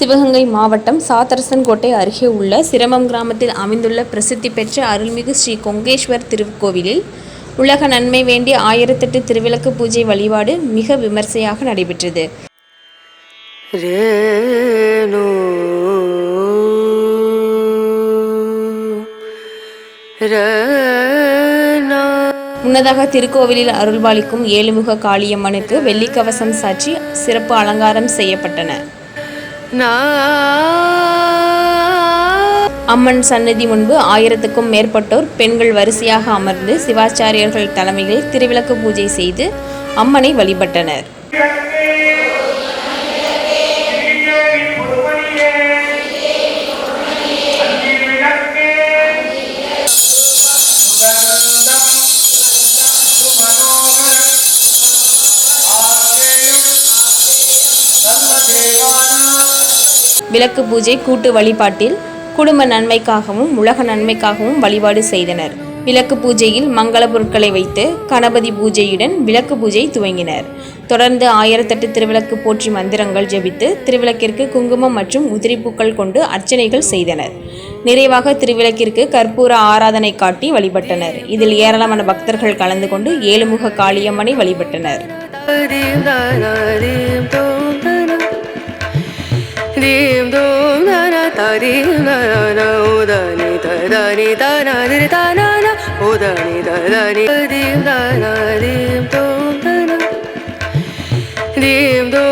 சிவகங்கை மாவட்டம் சாத்தரசன்கோட்டை அருகே உள்ள சிரமம் கிராமத்தில் அமைந்துள்ள பிரசித்தி பெற்ற அருள்மிகு ஸ்ரீ கொங்கேஸ்வர் திருக்கோவிலில் உலக நன்மை வேண்டி ஆயிரத்தெட்டு திருவிளக்கு பூஜை வழிபாடு மிக விமர்சையாக நடைபெற்றது. ரேணு முன்னதாக திருக்கோவிலில் அருள்பாலிக்கும் ஏழுமுக காளியம்மனுக்கு வெள்ளிக்கவசம் சாற்றி சிறப்பு அலங்காரம் செய்யப்பட்டன. அம்மன் சன்னதி முன்பு ஆயிரத்துக்கும் மேற்பட்டோர் பெண்கள் வரிசையாக அமர்ந்து சிவாச்சாரியர்கள் தலைமையில் திருவிளக்கு பூஜை செய்து அம்மனை வழிபட்டனர். விளக்கு பூஜை கூட்டு வழிபாட்டில் குடும்ப நன்மைக்காகவும் உலக நன்மைக்காகவும் வழிபாடு செய்தனர். விளக்கு பூஜையில் மங்கள பொருட்களை வைத்து கணபதி பூஜையுடன் விளக்கு பூஜை துவங்கினர். தொடர்ந்து ஆயிரத்தெட்டு திருவிளக்கு போற்றி மந்திரங்கள் ஜெபித்து திருவிளக்கிற்கு குங்குமம் மற்றும் உதிரிப்பூக்கள் கொண்டு அர்ச்சனைகள் செய்தனர். நிறைவாக திருவிளக்கிற்கு கற்பூர ஆராதனை காட்டி வழிபட்டனர். இதில் ஏராளமான பக்தர்கள் கலந்து கொண்டு ஏழுமுக காளியம்மனை வழிபட்டனர். தானா தரீம் தானா உதனி ததானி தானா திரி தானா உதனி ததானி ரீம் தானா ரீம் தோம் தானா ரீம் தோம் தானா